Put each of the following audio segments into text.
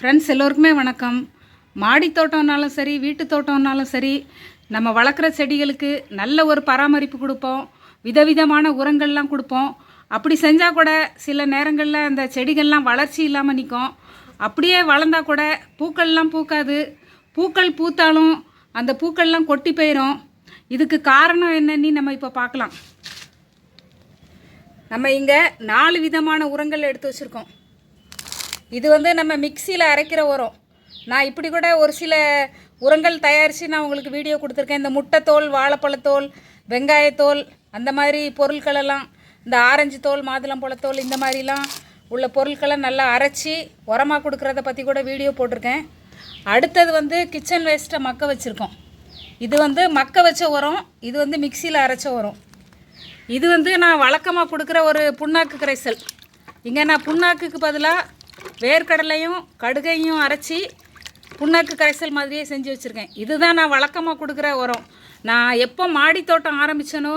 Friends எல்லோருக்குமே வணக்கம். மாடி தோட்டம்னாலும் சரி வீட்டு தோட்டம்னாலும் சரி நம்ம வளர்க்குற செடிகளுக்கு நல்ல ஒரு பராமரிப்பு கொடுப்போம். விதவிதமான உரங்கள்லாம் கொடுப்போம். அப்படி செஞ்சால் கூட சில நேரங்களில் அந்த செடிகள்லாம் வளர்ச்சி இல்லாமல் நிற்கும் அப்படியே வளர்ந்தா கூட பூக்கள்லாம் பூக்காது. பூக்கள் பூத்தாலும் அந்த பூக்கள்லாம் கொட்டி போயிடும் இதுக்கு காரணம் என்னன்னு நம்ம இப்போ பார்க்கலாம். நம்ம இங்கே நாலு விதமான உரங்கள் எடுத்து வச்சுருக்கோம். இது வந்து நம்ம மிக்சியில் அரைக்கிற உரம். நான் இப்படி கூட ஒரு சில உரங்கள் தயாரித்து நான் உங்களுக்கு வீடியோ கொடுத்துருக்கேன். இந்த முட்டைத்தோல் வாழைப்பழத்தோல் வெங்காயத்தோல் அந்த மாதிரி பொருட்களெல்லாம் இந்த ஆரஞ்சு தோல் மாதுளம்பழத்தோல் இந்த மாதிரிலாம் உள்ள பொருட்களை நல்லா அரைச்சி உரமாக கொடுக்குறத பற்றி கூட வீடியோ போட்டிருக்கேன். அடுத்தது வந்து கிச்சன் வேஸ்ட்டை மக்க வச்சுருக்கோம். இது வந்து மக்க வச்ச உரம் இது வந்து மிக்சியில் அரைச்ச உரம். இது வந்து நான் வழக்கமாக கொடுக்குற ஒரு புண்ணாக்கு கரைசல். இங்கே நான் புண்ணாக்குக்கு பதிலாக வேர்க்கடலையும் கடுகையும் அரைச்சி புண்ணாக்கு கரைசல் மாதிரியே செஞ்சு வச்சுருக்கேன். இதுதான் நான் வழக்கமாக கொடுக்குற உரம். நான் எப்போ மாடி தோட்டம் ஆரம்பித்தனோ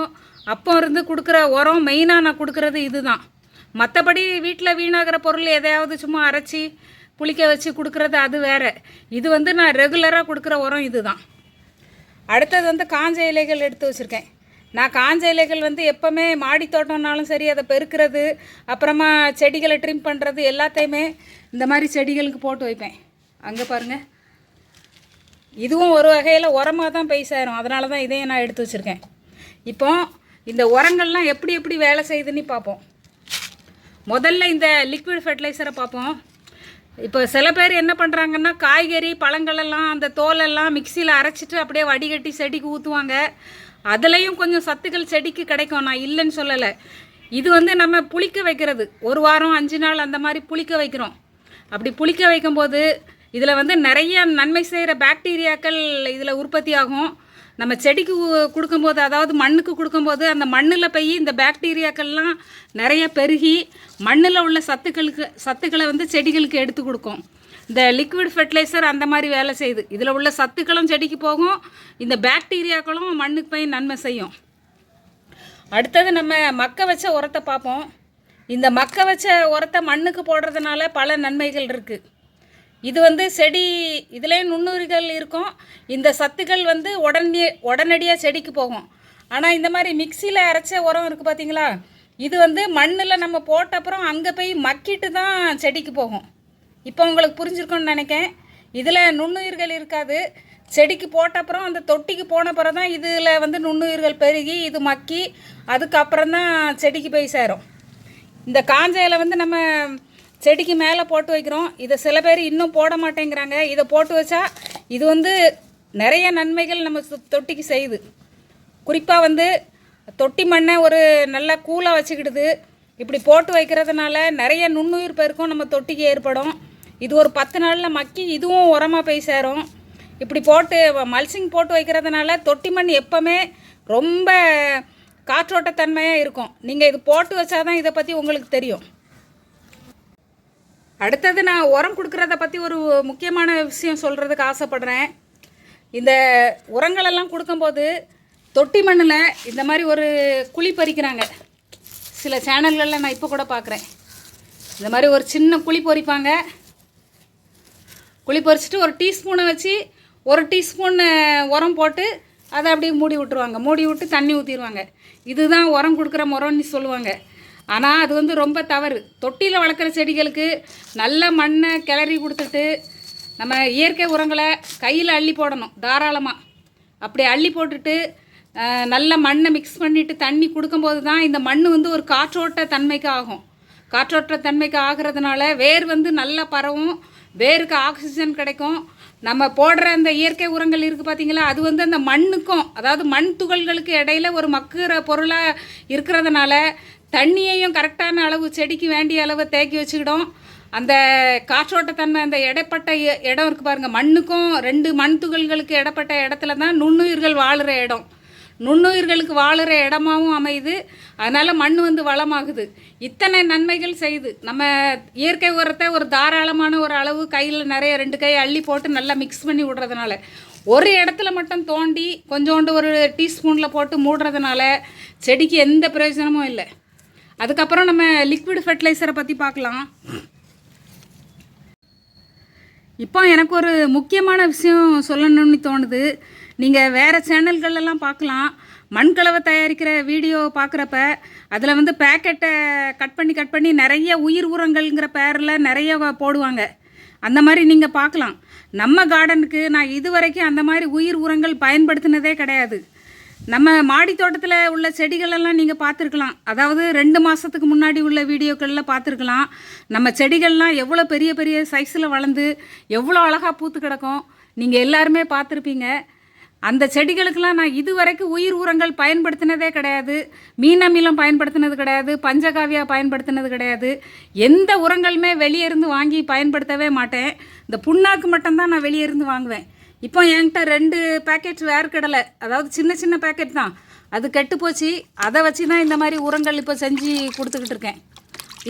அப்போ இருந்து கொடுக்குற உரம் மெயினாக நான் கொடுக்குறது இதுதான். மற்றபடி வீட்டில் வீணாகிற பொருள் எதையாவது சும்மா அரைச்சி புளிக்க வச்சு கொடுக்குறது அது வேறு. இது வந்து நான் ரெகுலராக கொடுக்குற உரம் இதுதான். அடுத்தது வந்து காஞ்ச இலைகள் எடுத்து வச்சுருக்கேன். நான் காஞ்ச இலைகள் வந்து எப்போவுமே மாடி தோட்டம்னாலும் சரி அதை பெருக்கிறது அப்புறமா செடிகளை ட்ரிம் பண்ணுறது எல்லாத்தையுமே இந்த மாதிரி செடிகளுக்கு போட்டு வைப்பேன். அங்கே பாருங்கள் இதுவும் ஒரு வகையில் உரமாக தான் போய் சேரும் அதனால தான் இதையும் நான் எடுத்து வச்சுருக்கேன். இப்போ இந்த உரங்கள்லாம் எப்படி எப்படி வேலை செய்யுதுன்னு பார்ப்போம். முதல்ல இந்த லிக்விட் ஃபெர்டிலைசரை பார்ப்போம். இப்போ சில பேர் என்ன பண்ணுறாங்கன்னா காய்கறி பழங்களெல்லாம் அந்த தோலெல்லாம் மிக்சியில் அரைச்சிட்டு அப்படியே வடிகட்டி செடிக்கு ஊற்றுவாங்க அதுலேயும் கொஞ்சம் சத்துக்கள் செடிக்கு கிடைக்கும். நான் இல்லைன்னு சொல்லலை. இது வந்து நம்ம புளிக்க வைக்கிறது. ஒரு வாரம் அஞ்சு நாள் அந்த மாதிரி புளிக்க வைக்கிறோம். அப்படி புளிக்க வைக்கும்போது இதில் வந்து நிறைய நன்மை செய்கிற பாக்டீரியாக்கள் இதில் உற்பத்தி ஆகும். நம்ம செடிக்கு கொடுக்கும்போது அதாவது மண்ணுக்கு கொடுக்கும்போது அந்த மண்ணில் போய் இந்த பாக்டீரியாக்கள்லாம் நிறைய பெருகி மண்ணில் உள்ள சத்துக்களுக்கு சத்துக்களை வந்து செடிகளுக்கு எடுத்து கொடுக்கும். இந்த லிக்விட் ஃபெர்டிலைசர் அந்த மாதிரி வேலை செய்யுது. இதில் உள்ள சத்துக்களும் செடிக்கு போகும். இந்த பாக்டீரியாக்களும் மண்ணுக்கு போய் நன்மை செய்யும். அடுத்தது நம்ம மக்க வச்ச உரத்தை பார்ப்போம். இந்த மக்க வச்ச உரத்தை மண்ணுக்கு போடுறதுனால பல நன்மைகள் இருக்குது இது வந்து செடி இதுலேயும் நுண்ணுரிகள் இருக்கும். இந்த சத்துக்கள் வந்து உடனே உடனடியாக செடிக்கு போகும். ஆனால் இந்த மாதிரி மிக்சியில் அரைச்ச உரம் இருக்குது பார்த்தீங்களா இது வந்து மண்ணில் நம்ம போட்ட அப்புறம் அங்கே போய் மக்கிட்டு தான் செடிக்கு போகும். இப்போ உங்களுக்கு புரிஞ்சிருக்கும்னு நினைக்கேன் இதில் நுண்ணுயிர்கள் இருக்காது. செடிக்கு போட்ட அப்புறம் அந்த தொட்டிக்கு போன பிறகு தான் இதில் வந்து நுண்ணுயிர்கள் பெருகி இது மக்கி அதுக்கப்புறம் தான் செடிக்கு போய் சேரும். இந்த காஞ்ச இலை வந்து நம்ம செடிக்கு மேலே போட்டு வைக்கிறோம். இதை சில பேர் இன்னும் போட மாட்டேங்கிறாங்க. இதை போட்டு வச்சா இது வந்து நிறைய நன்மைகள் நம்ம தொட்டிக்கு செய்யுது. குறிப்பாக வந்து தொட்டி மண்ணை ஒரு நல்ல கூலாக வச்சுக்கிடுது. இப்படி போட்டு வைக்கிறதுனால நிறைய நுண்ணுயிர் பெருக்கும் நம்ம தொட்டிக்கு ஏற்படும். இது ஒரு பத்து நாளில் மக்கி இதுவும் உரமாக போய் சேரும். இப்படி போட்டு மல்சிங் போட்டு வைக்கிறதுனால தொட்டி மண் எப்போவுமே ரொம்ப காற்றோட்டத்தன்மையாக இருக்கும். நீங்கள் இது போட்டு வச்சாதான் இதை பற்றி உங்களுக்கு தெரியும். அடுத்தது நான் உரம் கொடுக்குறத பற்றி ஒரு முக்கியமான விஷயம் சொல்கிறதுக்கு ஆசைப்படுறேன். இந்த உரங்களெல்லாம் கொடுக்கும்போது தொட்டி மண்ணில் இந்த மாதிரி ஒரு குழி பறிக்கிறாங்க. சில சேனல்களில் நான் இப்போ கூட பார்க்குறேன் இந்த மாதிரி ஒரு சின்ன குழி பொறிப்பாங்க. குழி பறிச்சுட்டு ஒரு டீஸ்பூனை வச்சு ஒரு டீஸ்பூன் உரம் போட்டு அதை அப்படியே மூடி விட்டுருவாங்க. மூடி விட்டு தண்ணி ஊற்றிடுவாங்க இதுதான் உரம் கொடுக்குற முறம்னு சொல்லுவாங்க. ஆனால் அது வந்து ரொம்ப தவறு. தொட்டியில் வளர்க்குற செடிகளுக்கு நல்ல மண்ணை கிளறி கொடுத்துட்டு நம்ம இயற்கை உரங்களை கையில் அள்ளி போடணும் தாராளமாக அப்படி அள்ளி போட்டுட்டு நல்ல மண்ணை மிக்ஸ் பண்ணிவிட்டு தண்ணி கொடுக்கும்போது தான் இந்த மண் வந்து ஒரு காற்றோட்ட தன்மைக்கு ஆகும். காற்றோட்ட தன்மைக்கு ஆகிறதுனால வேர் வந்து நல்லா பரவும். வேருக்கு ஆக்சிஜன் கிடைக்கும். நம்ம போடுற அந்த இயற்கை உரங்கள் இருக்குது பார்த்தீங்களா அது வந்து அந்த மண்ணுக்கும் அதாவது மண் துகள்களுக்கு இடையில ஒரு மக்குற பொருளாக இருக்கிறதுனால தண்ணியையும் கரெக்டான அளவு செடிக்கு வேண்டிய அளவை தேக்கி வச்சுக்கிடும். அந்த காற்றோட்டத்தன்மை அந்த இடைப்பட்ட இடம் இருக்குது பாருங்கள் மண்ணுக்கும் ரெண்டு மண் துகள்களுக்கு இடப்பட்ட இடத்துல தான் நுண்ணுயிர்கள் வாழ்கிற இடம். நுண்ணுயிர்களுக்கு வாழுற இடமாவும் அமையுது. அதனால் மண் வந்து வளமாகுது. இத்தனை நன்மைகள் செய்யுது. நம்ம இயற்கை உரத்தை ஒரு தாராளமான ஒரு அளவு கையில் நிறைய ரெண்டு கை அள்ளி போட்டு நல்லா மிக்ஸ் பண்ணி விடுறதுனால ஒரு இடத்துல மட்டும் தோண்டி கொஞ்சோண்டு ஒரு டீஸ்பூனில் போட்டு மூடுறதுனால செடிக்கு எந்த பிரயோஜனமும் இல்லை. அதுக்கப்புறம் நம்ம லிக்விட் ஃபெர்டிலைசரை பற்றி பார்க்கலாம். இப்போ எனக்கு ஒரு முக்கியமான விஷயம் சொல்லணும்னு தோணுது. நீங்கள் வேறு சேனல்களெல்லாம் பார்க்கலாம். மண்கலவை தயாரிக்கிற வீடியோ பார்க்குறப்ப அதில் வந்து பேக்கெட்டை கட் பண்ணி கட் பண்ணி நிறைய உயிர் உரங்கள்ங்கிற பேரில் நிறைய போடுவாங்க. அந்த மாதிரி நீங்கள் பார்க்கலாம். நம்ம கார்டனுக்கு நான் இது வரைக்கும் அந்த மாதிரி உயிர் உரங்கள் பயன்படுத்தினதே கிடையாது. நம்ம மாடி தோட்டத்தில் உள்ள செடிகளெல்லாம் நீங்கள் பார்த்துருக்கலாம். அதாவது ரெண்டு மாதத்துக்கு முன்னாடி உள்ள வீடியோக்களில் பார்த்துருக்கலாம். நம்ம செடிகள்லாம் எவ்வளோ பெரிய பெரிய சைஸில் வளர்ந்து எவ்வளோ அழகாக பூத்து கிடக்கும். நீங்கள் எல்லாருமே பார்த்துருப்பீங்க. அந்த செடிகளுக்கெல்லாம் நான் இது வரைக்கும் உயிர் உரங்கள் பயன்படுத்தினதே கிடையாது. மீனமிலம் பயன்படுத்தினது கிடையாது. பஞ்சகாவியா பயன்படுத்தினது கிடையாது. எந்த உரங்களுமே வெளியே இருந்து வாங்கி பயன்படுத்தவே மாட்டேன். இந்த புண்ணாக்கு மட்டும்தான் நான் வெளியே இருந்து வாங்குவேன். இப்போ என்கிட்ட ரெண்டு பேக்கெட் வேர்க்கடலை அதாவது சின்ன சின்ன பேக்கெட் தான். அது கெட்டு போச்சு. அதை வச்சு தான் இந்த மாதிரி உரங்கள் இப்போ செஞ்சு கொடுத்துக்கிட்டு இருக்கேன்.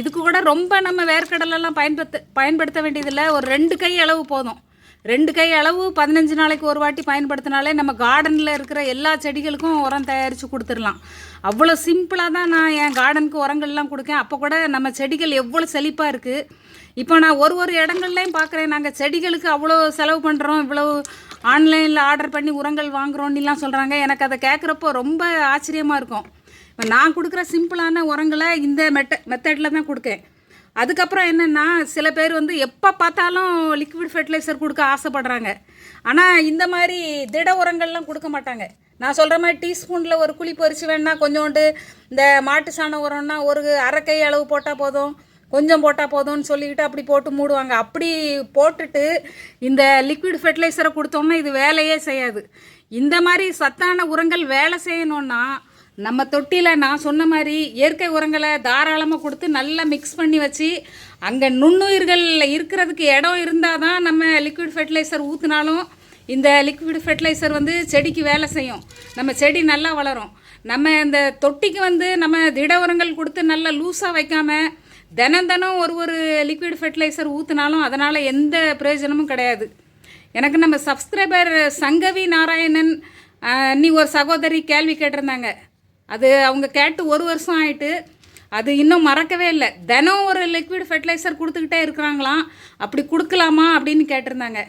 இதுக்கு கூட ரொம்ப நம்ம வேர்க்கடலெல்லாம் பயன்படுத்த பயன்படுத்த வேண்டியதில்லை. ஒரு ரெண்டு கை அளவு போதும். ரெண்டு கை அளவு பதினஞ்சு நாளைக்கு ஒரு வாட்டி பயன்படுத்தினாலே நம்ம கார்டனில் இருக்கிற எல்லா செடிகளுக்கும் உரம் தயாரித்து கொடுத்துடலாம். அவ்வளோ சிம்பிளாக தான் நான் என் கார்டனுக்கு உரங்கள்லாம் கொடுக்கேன். அப்போ கூட நம்ம செடிகள் எவ்வளோ செழிப்பாக இருக்குது இப்போ நான் ஒரு ஒரு இடங்கள்லையும் பார்க்குறேன் நாங்கள் செடிகளுக்கு அவ்வளோ செலவு பண்ணுறோம் இவ்வளோ ஆன்லைனில் ஆர்டர் பண்ணி உரங்கள் வாங்குறோன்னுலாம் சொல்கிறாங்க எனக்கு அதை கேட்குறப்போ ரொம்ப ஆச்சரியமாக இருக்கும். இப்போ நான் கொடுக்குற சிம்பிளான உரங்களை இந்த மெட்ட மெத்தடில் தான் கொடுக்கேன். அதுக்கப்புறம் என்னென்னா சில பேர் வந்து எப்போ பார்த்தாலும் லிக்விட் ஃபெர்டிலைசர் கொடுக்க ஆசைப்படுறாங்க. ஆனால் இந்த மாதிரி திட உரங்கள்லாம் கொடுக்க மாட்டாங்க. நான் சொல்கிற மாதிரி டீஸ்பூனில் ஒரு குழி பறித்து வேணால் கொஞ்சோண்டு இந்த மாட்டு சாண உரம்னா ஒரு அரை கை அளவு போட்டால் போதும். கொஞ்சம் போட்டால் போதும்னு சொல்லிக்கிட்டு அப்படி போட்டு மூடுவாங்க. அப்படி போட்டுட்டு இந்த லிக்விட் ஃபெர்டிலைசரை கொடுத்தோம்னா இது வேலையே செய்யாது. இந்த மாதிரி சத்தான உரங்கள் வேலை செய்யணுன்னா நம்ம தொட்டியில் நான் சொன்ன மாதிரி இயற்கை உரங்களை தாராளமாக கொடுத்து நல்லா மிக்ஸ் பண்ணி வச்சு அங்கே நுண்ணுயிர்கள் இருக்கிறதுக்கு இடம் இருந்தால் தான் நம்ம லிக்விட் ஃபெர்டிலைசர் ஊற்றினாலும் இந்த லிக்விட் ஃபெர்டிலைசர் வந்து செடிக்கு வேலை செய்யும். நம்ம செடி நல்லா வளரும். நம்ம இந்த தொட்டிக்கு வந்து நம்ம திட உரங்கள் கொடுத்து நல்லா லூஸாக வைக்காமல் தினம் தினம் ஒரு ஒரு லிக்விட் ஃபெர்டிலைசர் ஊற்றினாலும் அதனால் எந்த பிரயோஜனமும் கிடையாது. எனக்கு நம்ம சப்ஸ்கிரைபர் சங்கவி நாராயணன் நீ ஒரு சகோதரி கேள்வி கேட்டிருந்தாங்க. அது அவங்க கேட்டு ஒரு வருஷம் ஆயிட்டு அது இன்னும் மறக்கவே இல்லை. தினம் ஒரு லிக்விட் ஃபெர்டிலைசர் கொடுத்துக்கிட்டே இருக்கிறாங்களாம். அப்படி கொடுக்கலாமா அப்படின்னு கேட்டிருந்தாங்க.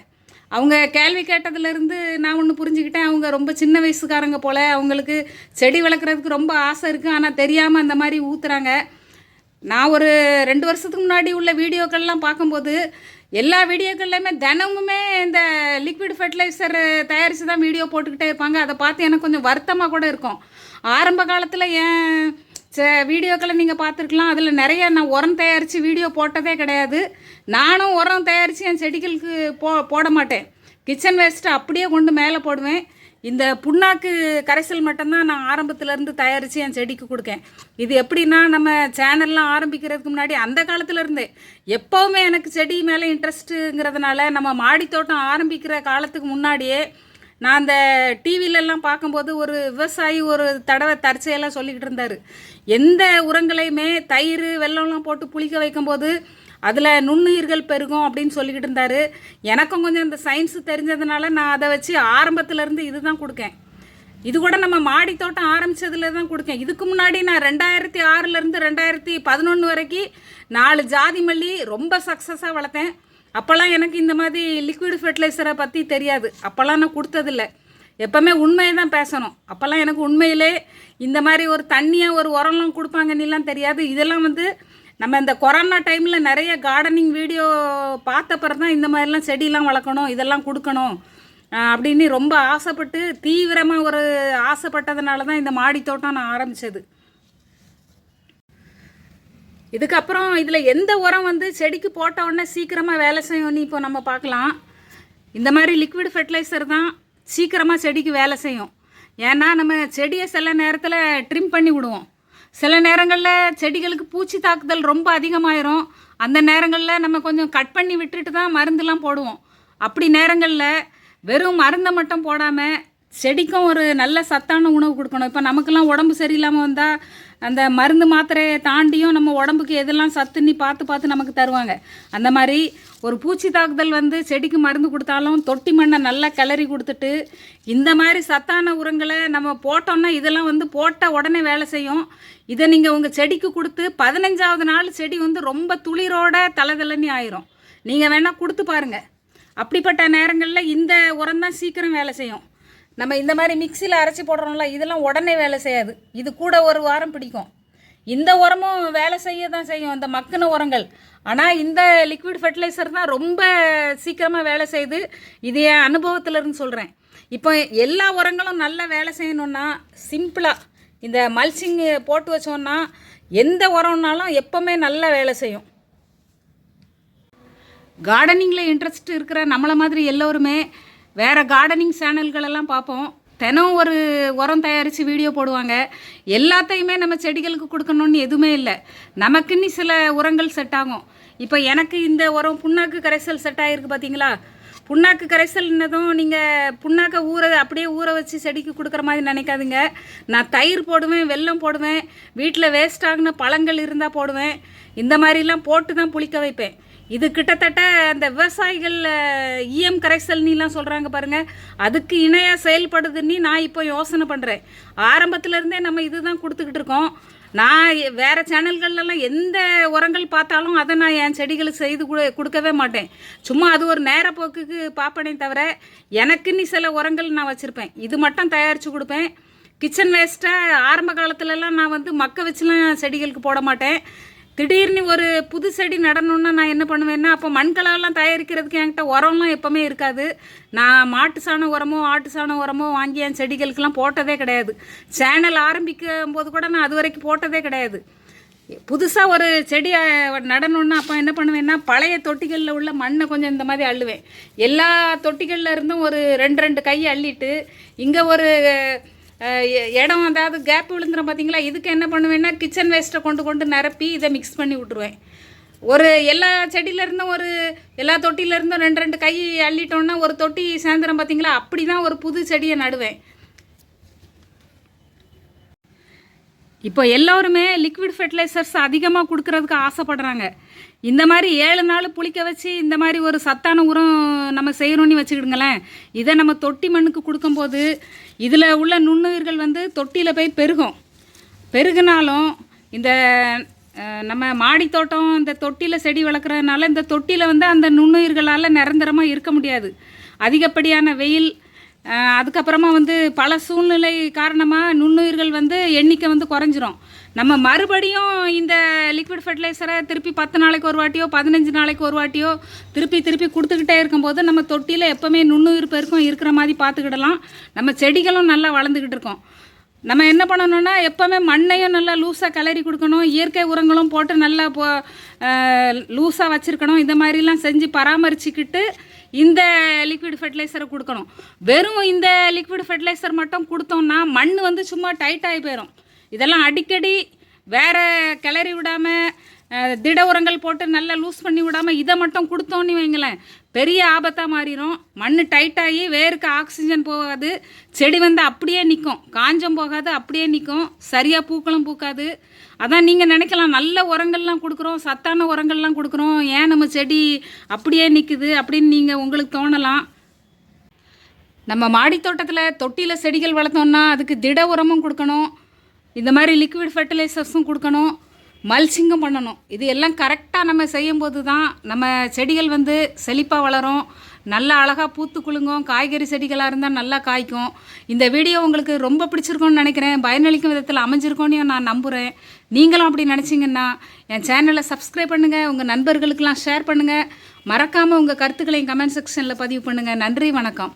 அவங்க கேள்வி கேட்டதுலேருந்து நான் ஒன்று புரிஞ்சுக்கிட்டேன். அவங்க ரொம்ப சின்ன வயசுக்காரங்க போல் அவங்களுக்கு செடி வளர்க்குறதுக்கு ரொம்ப ஆசை இருக்குது ஆனால் தெரியாமல் அந்த மாதிரி ஊற்றுறாங்க நான் ஒரு ரெண்டு வருஷத்துக்கு முன்னாடி உள்ள வீடியோக்கள்லாம் பார்க்கும்போது எல்லா வீடியோக்கள்லையுமே தினமுமே இந்த லிக்விட் ஃபெர்டிலைசர் தயாரித்து தான் வீடியோ போட்டுக்கிட்டே இருப்பாங்க. அதை பார்த்து எனக்கு கொஞ்சம் வருத்தமாக கூட இருக்கும். ஆரம்ப காலத்தில் ஏன் ச வீடியோக்களை நீங்கள் பார்த்துருக்கலாம். அதில் நிறைய நான் உரம் தயாரித்து வீடியோ போட்டதே கிடையாது. நானும் உரம் தயாரித்து என் செடிகளுக்கு போ போட மாட்டேன். கிச்சன் வேஸ்ட்டு அப்படியே கொண்டு மேலே போடுவேன். இந்த புண்ணாக்கு கரைசல் மட்டும்தான் நான் ஆரம்பத்துலேருந்து தயாரித்து என் செடிக்கு கொடுக்கேன். இது எப்படின்னா நம்ம சேனல்லாம் ஆரம்பிக்கிறதுக்கு முன்னாடி அந்த காலத்துலேருந்தே எப்போவுமே எனக்கு செடி மேலே இன்ட்ரெஸ்ட்டுங்கிறதுனால நம்ம மாடி தோட்டம் ஆரம்பிக்கிற காலத்துக்கு முன்னாடியே நான் அந்த டிவிலெல்லாம் பார்க்கும்போது ஒரு விவசாயி ஒரு தடவை தற்செயலாக சொல்லிக்கிட்டு இருந்தார். எந்த உரங்களையுமே தயிர் வெல்லம்லாம் போட்டு புளிக்க வைக்கும்போது அதில் நுண்ணுயிர்கள் பெருகும் அப்படின்னு சொல்லிக்கிட்டு இருந்தார். எனக்கும் கொஞ்சம் இந்த சயின்ஸு தெரிஞ்சதுனால நான் அதை வச்சு ஆரம்பத்துலேருந்து இதுதான் கொடுக்கேன். இது கூட நம்ம மாடி தோட்டம் ஆரம்பித்ததுல தான் கொடுக்கேன். இதுக்கு முன்னாடி நான் ரெண்டாயிரத்தி ஆறுலேருந்து ரெண்டாயிரத்தி பதினொன்று வரைக்கும் நாலு ஜாதி மல்லி ரொம்ப சக்ஸஸாக வளர்த்தேன். அப்போல்லாம் எனக்கு இந்த மாதிரி லிக்விட் ஃபெர்டிலைசரை பற்றி தெரியாது. அப்போல்லாம் நான் கொடுத்ததில்ல. எப்போவுமே உண்மையை தான் பேசணும். அப்போல்லாம் எனக்கு உண்மையிலே இந்த மாதிரி ஒரு தண்ணியாக ஒரு உரம்லாம் கொடுப்பாங்கன்னெலாம் தெரியாது. இதெல்லாம் வந்து நம்ம இந்த கொரோனா டைமில் நிறைய கார்டனிங் வீடியோ பார்த்த பிறகு தான் இந்த மாதிரிலாம் செடியெலாம் வளர்க்கணும் இதெல்லாம் கொடுக்கணும் அப்படின்னு ரொம்ப ஆசைப்பட்டு தீவிரமாக ஒரு ஆசைப்பட்டதுனால தான் இந்த மாடி தோட்டம் நான் ஆரம்பித்தது இதுக்கப்புறம் இதில் எந்த உரம் வந்து செடிக்கு போட்ட உடனே சீக்கிரமாக வேலை செய்யும்னு இப்போ நம்ம பார்க்கலாம். இந்த மாதிரி லிக்விட் ஃபெர்டிலைசர் தான் சீக்கிரமாக செடிக்கு வேலை செய்யும். ஏன்னா நம்ம செடியை சில நேரத்தில் ட்ரிம் பண்ணி விடுவோம். சில நேரங்களில் செடிகளுக்கு பூச்சி தாக்குதல் ரொம்ப அதிகமாயிரும். அந்த நேரங்களில் நம்ம கொஞ்சம் கட் பண்ணி விட்டுட்டு தான் மருந்துலாம் போடுவோம். அப்படி நேரங்களில் வெறும் மருந்தை மட்டும் போடாமல் செடிக்கும் ஒரு நல்ல சத்தான உணவு கொடுக்கணும். இப்போ நமக்கெல்லாம் உடம்பு சரியில்லாமல் வந்தால் அந்த மருந்து மாத்திரையை தாண்டியும் நம்ம உடம்புக்கு எதெல்லாம் சத்துன்னு பார்த்து பார்த்து நமக்கு தருவாங்க. அந்த மாதிரி ஒரு பூச்சி தாக்குதல் வந்து செடிக்கு மருந்து கொடுத்தாலும் தொட்டி மண்ணை நல்லா கிளறி கொடுத்துட்டு இந்த மாதிரி சத்தான உரங்களை நம்ம போட்டோம்னா இதெல்லாம் வந்து போட்ட உடனே வேலை செய்யும். இதை நீங்கள் உங்கள் செடிக்கு கொடுத்து பதினஞ்சாவது நாள் செடி வந்து ரொம்ப துளிரோட தளதளன்னு ஆயிரும். நீங்கள் வேணால் கொடுத்து பாருங்கள் அப்படிப்பட்ட நேரங்களில் இந்த உரம் தான் சீக்கிரம் வேலை செய்யும். நம்ம இந்த மாதிரி மிக்சியில் அரைச்சி போடுறோம்ல இதெல்லாம் உடனே வேலை செய்யாது. இது கூட ஒரு வாரம் பிடிக்கும். இந்த உரமும் வேலை செய்ய தான் செய்யும் இந்த மக்கின உரங்கள். ஆனால் இந்த லிக்விட் ஃபர்டிலைசர் தான் ரொம்ப சீக்கிரமாக வேலை செய்யுது இது என் அனுபவத்திலருந்து சொல்கிறேன் இப்போ எல்லா உரங்களும் நல்லா வேலை செய்யணுன்னா சிம்பிளாக இந்த மல்ச்சிங் போட்டு வச்சோன்னா எந்த உரம்னாலும் எப்போவுமே நல்லா வேலை செய்யும். கார்டனிங்கில் இன்ட்ரெஸ்ட் இருக்கிற நம்மளை மாதிரி எல்லோருமே வேறு கார்டனிங் சேனல்களெல்லாம் பார்ப்போம். தினம் ஒரு உரம் தயாரித்து வீடியோ போடுவாங்க. எல்லாத்தையுமே நம்ம செடிகளுக்கு கொடுக்கணும்னு எதுவுமே இல்லை. நமக்குன்னு சில உரங்கள் செட் ஆகும். இப்போ எனக்கு இந்த உரம் புண்ணாக்கு கரைசல் செட் ஆகிருக்கு பார்த்தீங்களா புண்ணாக்கு கரைசல்னதும் நீங்கள் புண்ணாக்கை ஊற அப்படியே ஊற வச்சு செடிக்கு கொடுக்குற மாதிரி நினைக்காதுங்க. நான் தயிர் போடுவேன் வெல்லம் போடுவேன். வீட்டில் வேஸ்ட் ஆகின பழங்கள் இருந்தால் போடுவேன். இந்த மாதிரிலாம் போட்டு தான் புளிக்க வைப்பேன். இது கிட்டத்தட்ட அந்த விவசாயிகள் இஎம் கரைசல்னிலாம் சொல்கிறாங்க பாருங்கள் அதுக்கு இணையாக செயல்படுதுன்னு நான் இப்போ யோசனை பண்ணுறேன் ஆரம்பத்துலேருந்தே நம்ம இதுதான் கொடுத்துக்கிட்டு இருக்கோம். நான் வேறு சேனல்கள்லாம் எந்த உரங்கள் பார்த்தாலும் அதை நான் என் செடிகளுக்கு செய்து கொடு கொடுக்கவே மாட்டேன். சும்மா அது ஒரு நேரப்போக்குக்கு பார்ப்பனே தவிர எனக்குன்னு சில உரங்கள் நான் வச்சுருப்பேன். இது மட்டும் தயாரித்து கொடுப்பேன். கிச்சன் வேஸ்ட்டை ஆரம்ப காலத்துலலாம் நான் வந்து மக்க வச்சுலாம் செடிகளுக்கு போட மாட்டேன். திடீர்னு ஒரு புது செடி நடணும்னா நான் என்ன பண்ணுவேன்னா அப்போ மண்கலெல்லாம் தயாரிக்கிறதுக்கு என்கிட்ட உரம்லாம் எப்போவுமே இருக்காது. நான் மாட்டு சாண உரமோ ஆட்டு சாண உரமோ வாங்கி என் செடிகளுக்கெல்லாம் போட்டதே கிடையாது. சேனல் ஆரம்பிக்கும் போது கூட நான் அது வரைக்கும் போட்டதே கிடையாது. புதுசாக ஒரு செடி நடணுன்னா அப்போ என்ன பண்ணுவேன்னா பழைய தொட்டிகளில் உள்ள மண்ணை கொஞ்சம் இந்த மாதிரி அள்ளுவேன். எல்லா தொட்டிகளில் இருந்தும் ஒரு ரெண்டு ரெண்டு கை அள்ளிட்டு இங்கே ஒரு இடம் அதாவது கேப் விழுந்துடும் பார்த்தீங்களா இதுக்கு என்ன பண்ணுவேன்னா கிச்சன் வேஸ்ட்டை கொண்டு கொண்டு நிரப்பி இதை மிக்ஸ் பண்ணி விட்ருவேன் ஒரு எல்லா செடியிலேருந்தும் ஒரு எல்லா தொட்டியிலேருந்தும் ரெண்டு ரெண்டு கை அள்ளிட்டோன்னா ஒரு தொட்டி சேர்ந்துடும் பார்த்தீங்களா அப்படி தான் ஒரு புது செடியை நடுவேன். இப்போ எல்லோருமே லிக்விட் ஃபெர்டிலைசர்ஸ் அதிகமாக கொடுக்கறதுக்கு ஆசைப்படுறாங்க. இந்த மாதிரி ஏழு நாள் புளிக்க வச்சு இந்த மாதிரி ஒரு சத்தான உரம் நம்ம செய்கிறோன்னு வச்சுக்கிடுங்களேன். இதை நம்ம தொட்டி மண்ணுக்கு கொடுக்கும்போது இதில் உள்ள நுண்ணுயிர்கள் வந்து தொட்டியில் போய் பெருகும். பெருகினாலும் இந்த நம்ம மாடி தோட்டம் இந்த தொட்டியில் செடி வளர்க்குறதுனால இந்த தொட்டியில் வந்து அந்த நுண்ணுயிர்களால் நிரந்தரமாக இருக்க முடியாது. அதிகப்படியான வெயில் அதுக்கப்புறமா வந்து பல சூழ்நிலை காரணமாக நுண்ணுயிர்கள் வந்து எண்ணிக்கை வந்து குறைஞ்சிரும். நம்ம மறுபடியும் இந்த லிக்விட் ஃபெர்டிலைசரை திருப்பி பத்து நாளைக்கு ஒரு வாட்டியோ பதினஞ்சு நாளைக்கு ஒரு வாட்டியோ திருப்பி திருப்பி கொடுத்துக்கிட்டே இருக்கும்போது நம்ம தொட்டியில் எப்போவுமே நுண்ணுயிர் பெருக்கம் இருக்கிற மாதிரி பார்த்துக்கிடலாம். நம்ம செடிகளும் நல்லா வளர்ந்துக்கிட்டு இருக்கோம். நம்ம என்ன பண்ணணும்னா எப்போவுமே மண்ணையும் நல்லா லூஸாக கிளறி கொடுக்கணும். இயற்கை உரங்களும் போட்டு நல்லா போ லூஸாக வச்சுருக்கணும். இந்த மாதிரிலாம் செஞ்சு பராமரிச்சுக்கிட்டு இந்த லிக்விட் ஃபெர்டிலைசரை கொடுக்கணும். வெறும் இந்த லிக்விட் ஃபெர்டிலைசர் மட்டும் கொடுத்தோம்னா மண் வந்து சும்மா டைட்டாகி போயிடும் இதெல்லாம் அடிக்கடி வேறு கிளறி விடாமல் திட உரங்கள் போட்டு நல்லா லூஸ் பண்ணி விடாமல் இதை மட்டும் கொடுத்தோன்னு வைங்களேன். பெரிய ஆபத்தாக மாறிடும் மண் டைட்டாகி வேருக்கு ஆக்சிஜன் போகாது. செடி வந்து அப்படியே நிற்கும் காஞ்சம் போகாது அப்படியே நிற்கும் சரியாக பூக்களும் பூக்காது. அதான் நீங்கள் நினைக்கலாம் நல்ல உரங்கள்லாம் கொடுக்குறோம் சத்தான உரங்கள்லாம் கொடுக்குறோம். ஏன் நம்ம செடி அப்படியே நிற்குது அப்படின்னு நீங்கள் உங்களுக்கு தோணலாம். நம்ம மாடி தோட்டத்தில் தொட்டியில் செடிகள் வளர்த்தோம்னா அதுக்கு திட உரமும் கொடுக்கணும். இந்த மாதிரி லிக்விட் ஃபர்டிலைசர்ஸும் கொடுக்கணும். மல்சிங்கம் பண்ணணும். இது எல்லாம் கரெக்டாக நம்ம செய்யும்போது தான் நம்ம செடிகள் வந்து செழிப்பாக வளரும். நல்லா அழகாக பூத்து குலுங்கும். காய்கறி செடிகளாக இருந்தால் நல்லா காய்க்கும். இந்த வீடியோ உங்களுக்கு ரொம்ப பிடிச்சிருக்கோன்னு நினைக்கிறேன். பயனளிக்கும் விதத்தில் அமைஞ்சிருக்கோன்னு நான் நம்புகிறேன் நீங்களும் அப்படி நினச்சிங்கன்னா என் சேனலை சப்ஸ்கிரைப் பண்ணுங்கள் உங்கள் நண்பர்களுக்கெல்லாம் ஷேர் பண்ணுங்கள் மறக்காமல் உங்கள் கருத்துக்களையும் கமெண்ட் செக்ஷனில் பதிவு பண்ணுங்கள் நன்றி வணக்கம்.